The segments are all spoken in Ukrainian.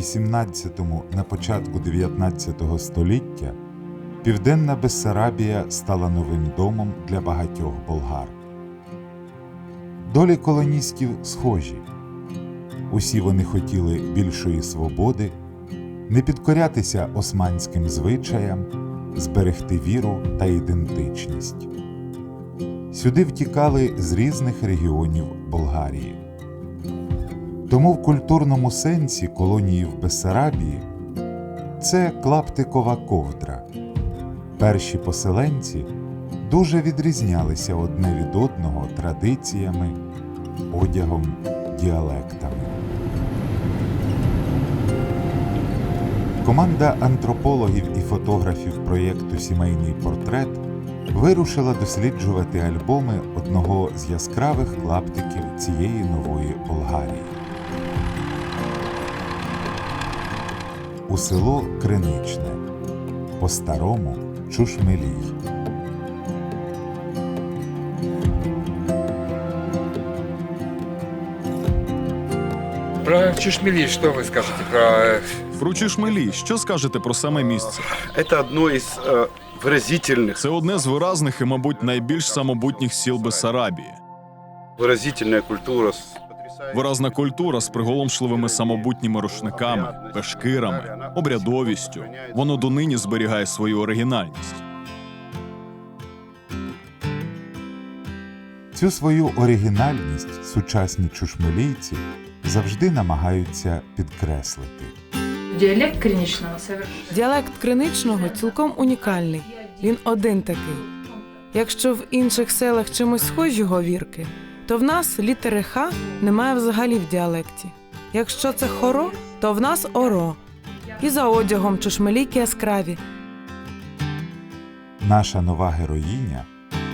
XVIII на початку XIX століття Південна Бессарабія стала новим домом для багатьох болгар. Долі колоністів схожі. Усі вони хотіли більшої свободи, не підкорятися османським звичаям, зберегти віру та ідентичність. Сюди втікали з різних регіонів Болгарії. Тому в культурному сенсі колонії в Бессарабії це клаптикова ковдра. Перші поселенці дуже відрізнялися одне від одного традиціями, одягом, діалектами. Команда антропологів і фотографів проєкту Сімейний портрет вирушила досліджувати альбоми одного з яскравих клаптиків цієї нової Болгарії. У село Криничне, по-старому Чушмелій. Про Чешмели что вы скажете? Про... э, Про Чешмелі, що скажете про саме місце? Это одно из э, выразительных, Це одне з виразних і, мабуть, найбільш самобутніх сіл Бессарабії. выразительная культура. с Виразна культура з приголомшливими самобутніми рушниками, пешкирами, обрядовістю. Воно донині зберігає свою оригінальність. Цю свою оригінальність сучасні чушмелійці завжди намагаються підкреслити. Диалект Криничного совершенно. Діалект криничного цілком унікальний. Він один такий. Якщо в інших селах чимось схожі говірки, то в нас літери Х немає взагалі в діалекті. Якщо це хоро, то в нас оро. І за одягом чушмелійки яскраві. Наша нова героїня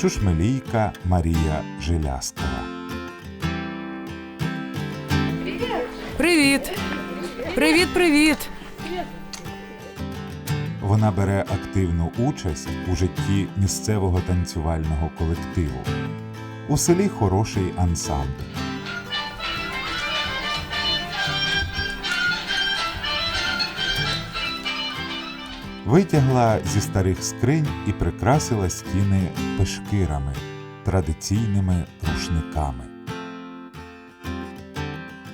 чушмелійка Марія Жиляскова. Привіт! Привіт, привіт! Вона бере активну участь у житті місцевого танцювального колективу. У селі хороший ансамбль. Витягла зі старих скринь і прикрасила стіни пешкирами, традиційними рушниками.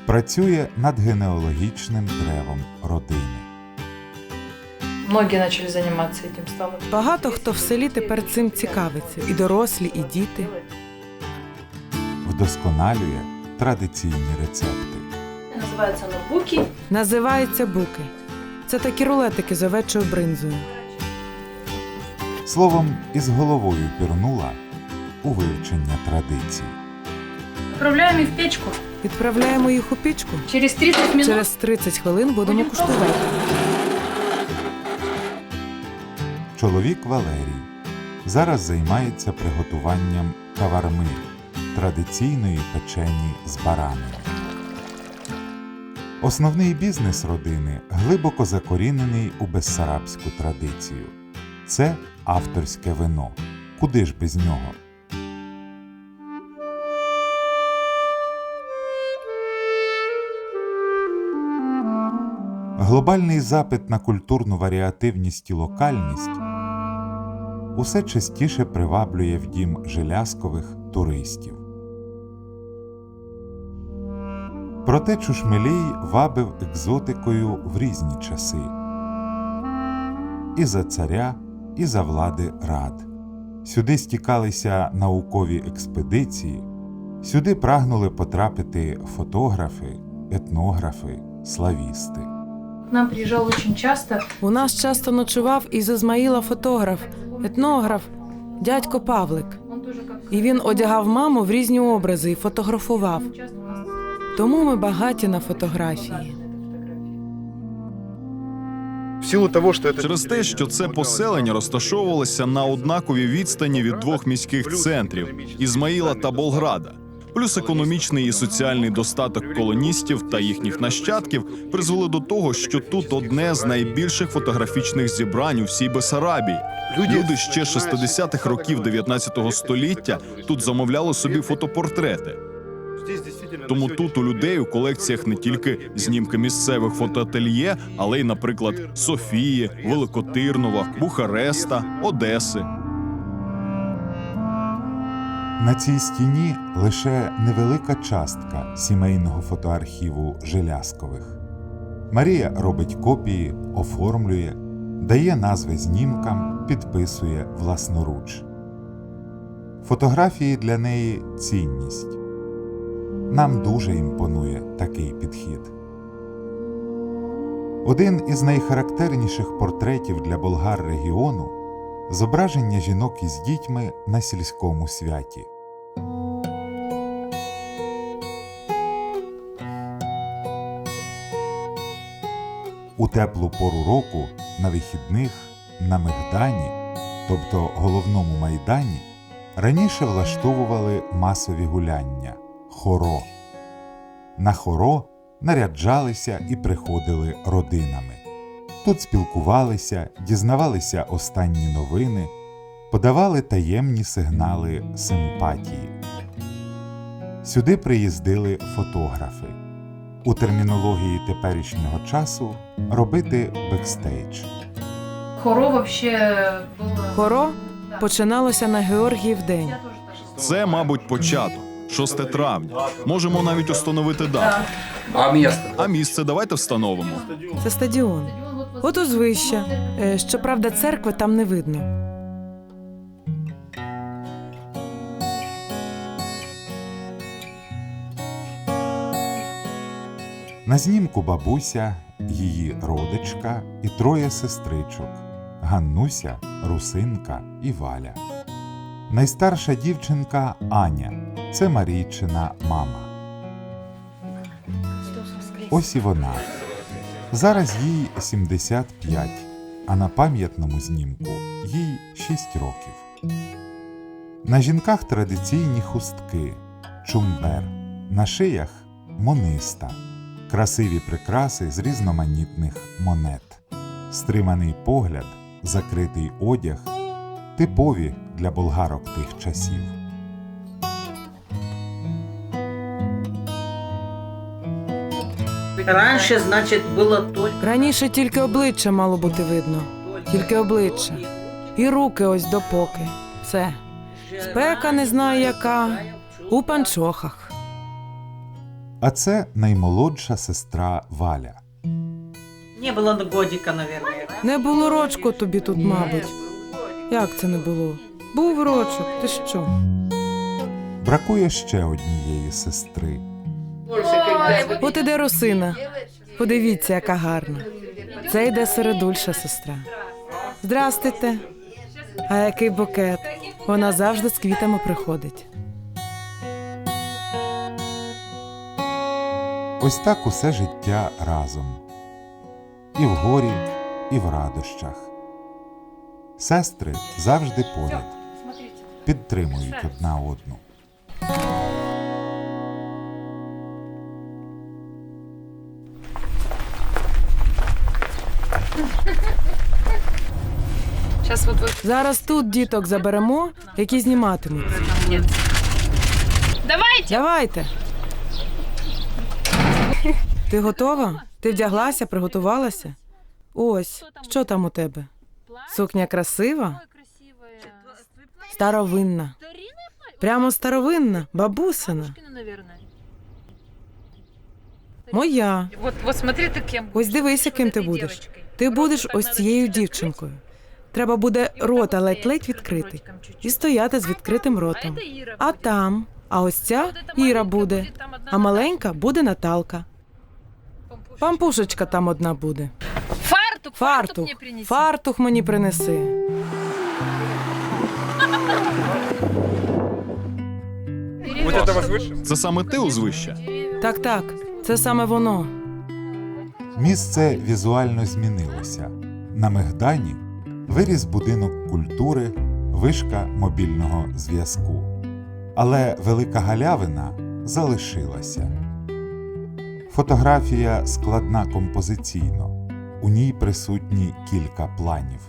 Працює над генеалогічним древом родини. Многие начали заниматься этим, стало. Багато хто в селі тепер цим цікавиться, і дорослі, і діти. Вдосконалює традиційні рецепти. Называется оно буки. Називаються буки. Це такі рулетики з овечою бринзою. Словом, із головою пірнула у вивчення традицій. Отправляем их в печку. Відправляємо їх у пічку. Через 30 минут Через 30 хвилин будемо Будемо куштувати. Чоловік Валерій зараз займається приготуванням каварми традиційної печені з баранини. Основний бізнес родини глибоко закорінений у безсарабську традицію. Це авторське вино. Куди ж без нього? Глобальний запит на культурну варіативність і локальність усе частіше приваблює в дім жилязкових туристів. Проте Чушмелій вабив екзотикою в різні часи і за царя, і за влади рад. Сюди стікалися наукові експедиції, сюди прагнули потрапити фотографи, етнографи, славісти. нам приезжал очень часто. У нас часто ночував із Ізмаїла фотограф, етнограф, дядько Павлик. І він одягав маму в різні образи і фотографував. Тому ми багаті на фотографії. В силу того, что это Через те, що це поселення розташовувалося на однаковій відстані від двох міських центрів Ізмаїла та Болграда. Плюс економічний і соціальний достаток колоністів та їхніх нащадків призвели до того, що тут одне з найбільших фотографічних зібрань у всій Бесарабії. Люди ще 60-х років 19 століття тут замовляли собі фотопортрети. Тому тут у людей у колекціях не тільки знімки місцевих фотоательє, але й, наприклад, Софії, Великотирнова, Бухареста, Одеси. На цій стіні лише невелика частка сімейного фотоархіву Желязкових. Марія робить копії, оформлює, дає назви знімкам, підписує власноруч. Фотографії для неї цінність. Нам дуже імпонує такий підхід. Один із найхарактерніших портретів для болгар регіону зображення жінок із дітьми на сільському святі. У теплу пору року на вихідних на Мигдані, тобто головному майдані, раніше влаштовували масові гуляння хоро. На хоро наряджалися і приходили родинами. Тут спілкувалися, дізнавалися останні новини, подавали таємні сигнали симпатії. Сюди приїздили фотографи. У термінології теперішнього часу робити бекстейдж. Хоро вообще было... Хоро починалося на Георгіїв день. Це, мабуть, початок, 6 травня. Можемо навіть установити дату. Да. А место? А місце давайте встановимо. Це стадіон. Стадион вот От узвища. Е, Щоправда, церкви там не видно. На знімку бабуся, її родичка і троє сестричок Ганнуся, Русинка і Валя. Найстарша дівчинка Аня це Марійчина мама. Ось і вона. Зараз їй 75, а на пам'ятному знімку їй 6 років. На жінках традиційні хустки, чумбер, на шиях мониста, красиві прикраси з різноманітних монет, стриманий погляд, закритий одяг, типові для болгарок тих часів. Раньше, значит, было только... Раніше тільки обличчя мало бути видно, тільки обличчя. І руки ось допоки. Все. Спека не знаю яка. У панчохах. А це наймолодша сестра Валя. Не было до годика. Не було рочку тобі тут, мабуть. Як це не було? Був рочок, ти що? Бракує ще однієї сестри. От іде росина. Подивіться, яка гарна. Це йде середульша сестра. Здрастуйте. А який букет. Вона завжди з квітами приходить. Ось так усе життя разом. І в горі, і в радощах. Сестри завжди поряд, підтримують одна одну. Зараз тут діток заберемо, які зніматимуть. Давайте! Давайте. Ти готова? Ти вдяглася, приготувалася? Ось, що там у тебе? Сукня красива? Старовинна. Прямо старовинна, бабусина. Моя. Ось дивися, ким ти будеш. Ти будеш ось цією дівчинкою. Треба буде рота ледь-ледь відкрити і стояти з відкритим ротом. А там, а ось ця Іра буде, а маленька буде Наталка. Пампушечка там одна буде. Фартук, Фартух, фартух мені принеси. Вот это возвышенно? Це саме ти узвище? Так, так, це саме воно. Місце візуально змінилося. На Мегдані виріс будинок культури, вишка мобільного зв'язку. Але велика галявина залишилася. Фотографія складна композиційно. У ній присутні кілька планів.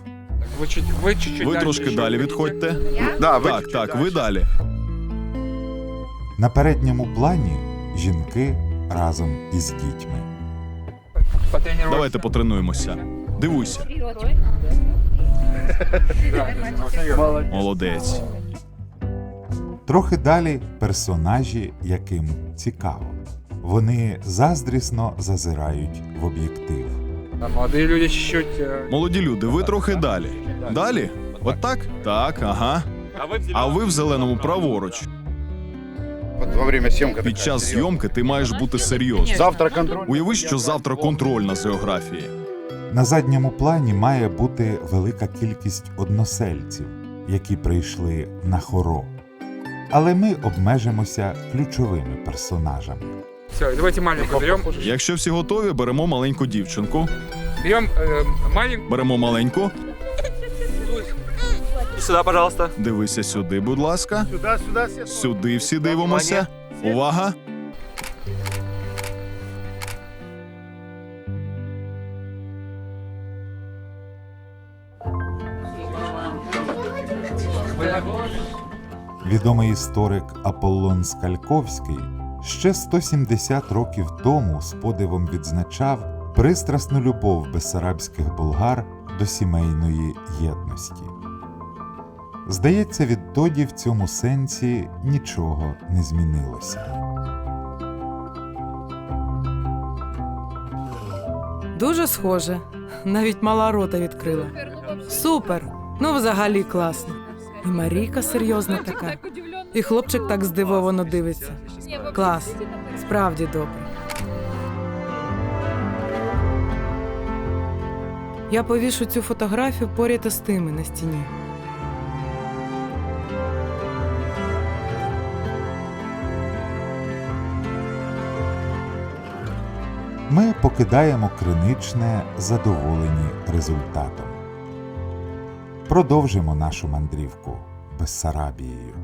Вы, чуть, вы чуть-чуть Ви дальше трошки еще далі выйдете. відходьте. Да, вы Так, чуть-чуть так, ви дальше. далі. На передньому плані жінки разом із дітьми. Потренируйся. Давайте потренуємося. Дивуйся, молодець. Трохи далі персонажі, яким цікаво. Вони заздрісно зазирають в об'єктив. А молодые люди чуть-чуть... э, Молоді люди, ви трохи далі. Далі? От так? Так, ага. А ви в зеленому праворуч. Під час зйомки ти маєш бути серйозним. Завтра контроль. Уяви, що завтра контрольна з географії. На задньому плані має бути велика кількість односельців, які прийшли на хоро. Але ми обмежимося ключовими персонажами. Все, давайте маленькую берем. Якщо всі готові, беремо маленьку дівчинку. Берем э, маленькую. Беремо маленьку. Сюда, пожалуйста. Дивися сюди, будь ласка. Сюда, сюда, все. Сюди всі дивимося. Увага! Відомий історик Аполлон Скальковський ще 170 років тому з подивом відзначав пристрасну любов бессарабських болгар до сімейної єдності. Здається, відтоді в цьому сенсі нічого не змінилося. Дуже схоже. Навіть мала рота відкрила. Супер! Ну, взагалі класно. І Марійка серйозна така. І хлопчик так здивовано дивиться. Клас. Справді добре. Я повішу цю фотографію поряд із тими на стіні. Ми покидаємо криничне задоволені результатом. Продовжимо нашу мандрівку Бессарабією.